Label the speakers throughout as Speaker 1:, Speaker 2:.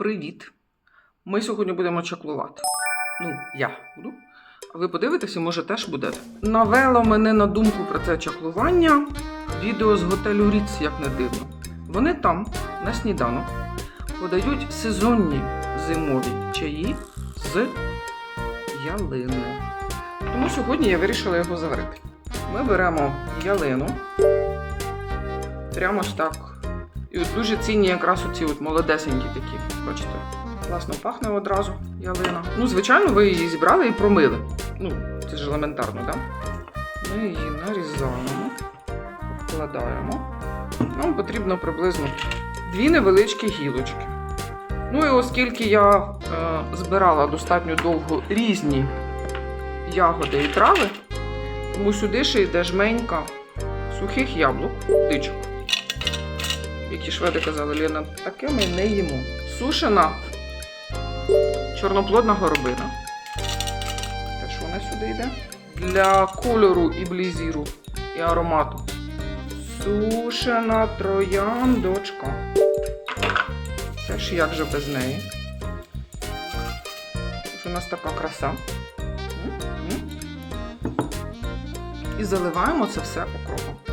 Speaker 1: Привіт! Ми сьогодні будемо чаклувати. Ну, я буду. А ви подивитеся, може теж будете. Навело мене на думку про це чаклування відео з готелю Ріц, як не дивно. Вони там, на сніданок, подають сезонні зимові чаї з ялини. Тому сьогодні я вирішила його заварити. Ми беремо ялину. Прямо ж так. І от дуже цінні якраз оці от молодесенькі такі. Бачите, класно пахне одразу ялина. Ну, звичайно, ви її зібрали і промили. Ну, це ж елементарно, так? Ми її нарізаємо, вкладаємо. Нам потрібно приблизно дві невеличкі гілочки. Ну і оскільки я е, збирала достатньо довго різні ягоди і трави, тому сюди ще йде жменька сухих яблук, Які шведи казали, Ліна, таке ми не їмо. Сушена чорноплодна горобина. Теж вона сюди йде. Для кольору і блізіру і аромату. Сушена трояндочка. Теж як же без неї. Ось У нас така краса. І заливаємо це все окропом.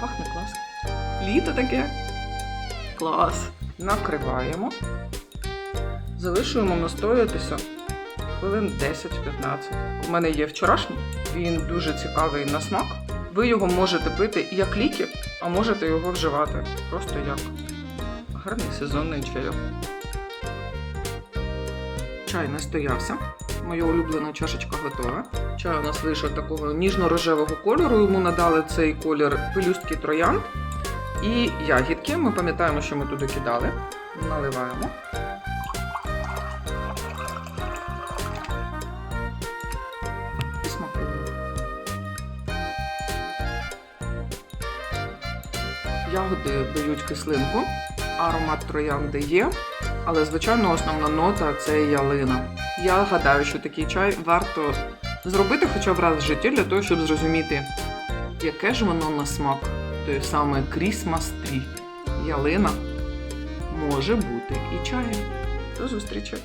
Speaker 1: Пахне клас. Літо таке. Клас. Накриваємо. Залишуємо настоятися хвилин 10-15. У мене є вчорашній, він дуже цікавий на смак. Ви його можете пити як ліки, а можете його вживати просто як гарний сезонний чайок. Чай настоявся. Моя улюблена чашечка готова. Чай у нас вийшов такого ніжно-рожевого кольору. Йому надали цей колір пелюстки троянд. І ягідки. Ми пам'ятаємо, що ми туди кидали. Наливаємо. І смакуємо. Ягоди дають кислинку, аромат троянди є, але звичайно основна нота це ялина. Я гадаю, що такий чай варто зробити хоча б раз в житті для того, щоб зрозуміти, яке ж воно на смак, той саме Крісмас трі. Ялина може бути і чаєм. До зустрічі!